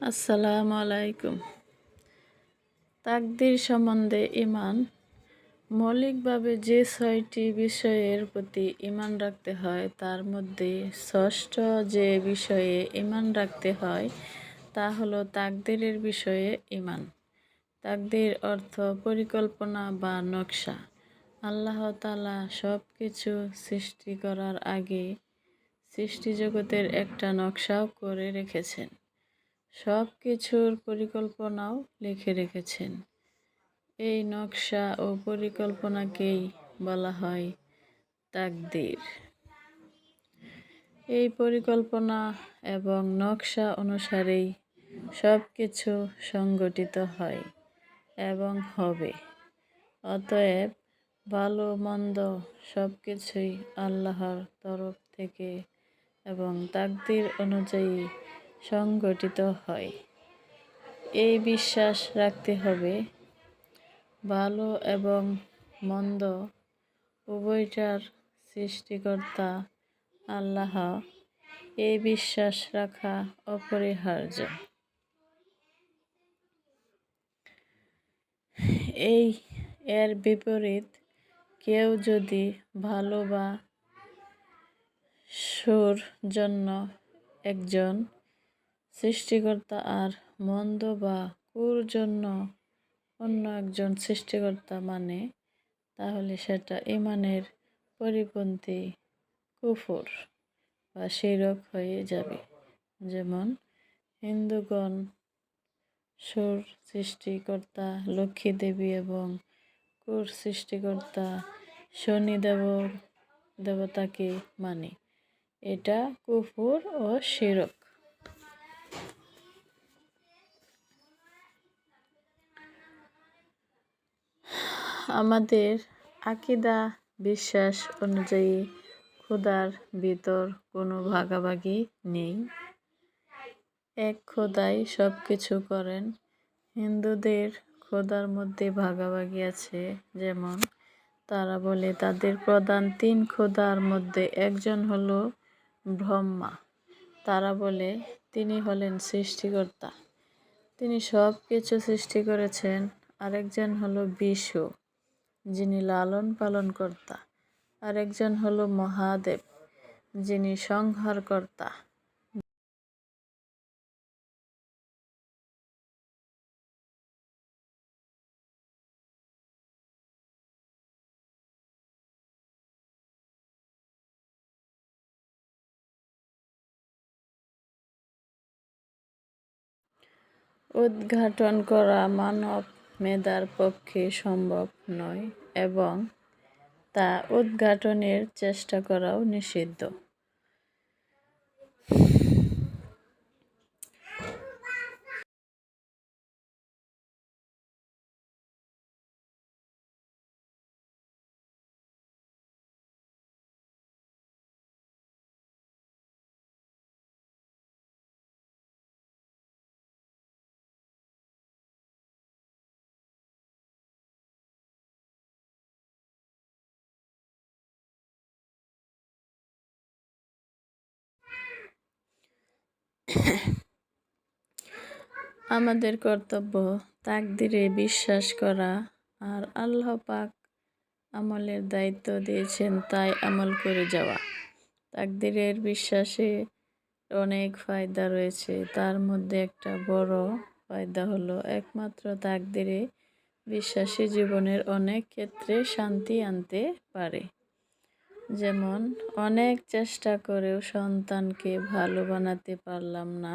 আসসালামু আলাইকুম। তাকদির সম্বন্ধে ইমান মৌলিকভাবে যে ছয়টি বিষয়ের প্রতি ইমান রাখতে হয়, তার মধ্যে ষষ্ঠ যে বিষয়ে ইমান রাখতে হয়, তা হলো তাকদিরের বিষয়ে ইমান তাকদির অর্থ পরিকল্পনা বা নকশা। আল্লাহ তালা সব কিছু সৃষ্টি করার আগে সৃষ্টি জগতের একটা নকশাও করে রেখেছেন। সব কিছুর পরিকল্পনাও লিখে রেখেছেন। এই নকশা ও পরিকল্পনাকেই বলা হয় তাকদির। এই পরিকল্পনা এবং নকশা অনুসারেই সব কিছু সংগঠিত হয় এবং হবে। অতএব ভালো মন্দ সব কিছুই আল্লাহর তরফ থেকে এবং তাকদির অনুযায়ী সংগঠিত হয়। এই বিশ্বাস রাখতে হবে। ভালো এবং মন্দ উভয়টার সৃষ্টিকর্তা আল্লাহ। এই বিশ্বাস রাখা অপরিহার্য। এই এর বিপরীত কেউ যদি ভালো বা সুর জন্য একজন সৃষ্টিকর্তা আর মন্দ বা কুর জন্য অন্য একজন সৃষ্টিকর্তা মানে তাহলে সেটা ইমানের পরিপন্থী কুফর বা শিরক হয়ে যাবে। যেমন, হিন্দুগণ সুর সৃষ্টিকর্তা, লক্ষ্মী দেবী এবং কুর সৃষ্টিকর্তা, শনি দেব দেবতাকে মানে। এটা কুফুর ও শিরক। আমাদের আকিদা বিশ্বাস অনুযায়ী খোদার ভিতর কোনো ভাগাভাগি নেই। এক খোদাই সব কিছু করেন। হিন্দুদের খোদার মধ্যে ভাগাভাগি আছে, যেমন তারা বলে তাদের প্রধান তিন খোদার মধ্যে একজন হলো ব্রহ্মা। তারা বলে তিনি হলেন সৃষ্টিকর্তা। তিনি সব কিছু সৃষ্টি করেছেন। আরেকজন হলো বিশু যিনি লালন পালন কর্তা আরেকজন হলো মহাদেব যিনি সংহারকর্তা। উদ্ঘাটন করা মানব মেধার পক্ষে সম্ভব নয় এবং তা উদ্ঘাটনের চেষ্টা করাও নিষিদ্ধ। আমাদের কর্তব্য তাকদিরে বিশ্বাস করা আর আল্লাহ পাক আমলের দায়িত্ব দিয়েছেন তাই আমল করে যাওয়া। তাকদিরের বিশ্বাসে অনেক ফায়দা রয়েছে। তার মধ্যে একটা বড় ফায়দা হলো, একমাত্র তাকদিরে বিশ্বাসী জীবনের অনেক ক্ষেত্রে শান্তি আনতে পারে। যেমন অনেক চেষ্টা করেও সন্তানকে ভালো বানাতে পারলাম না।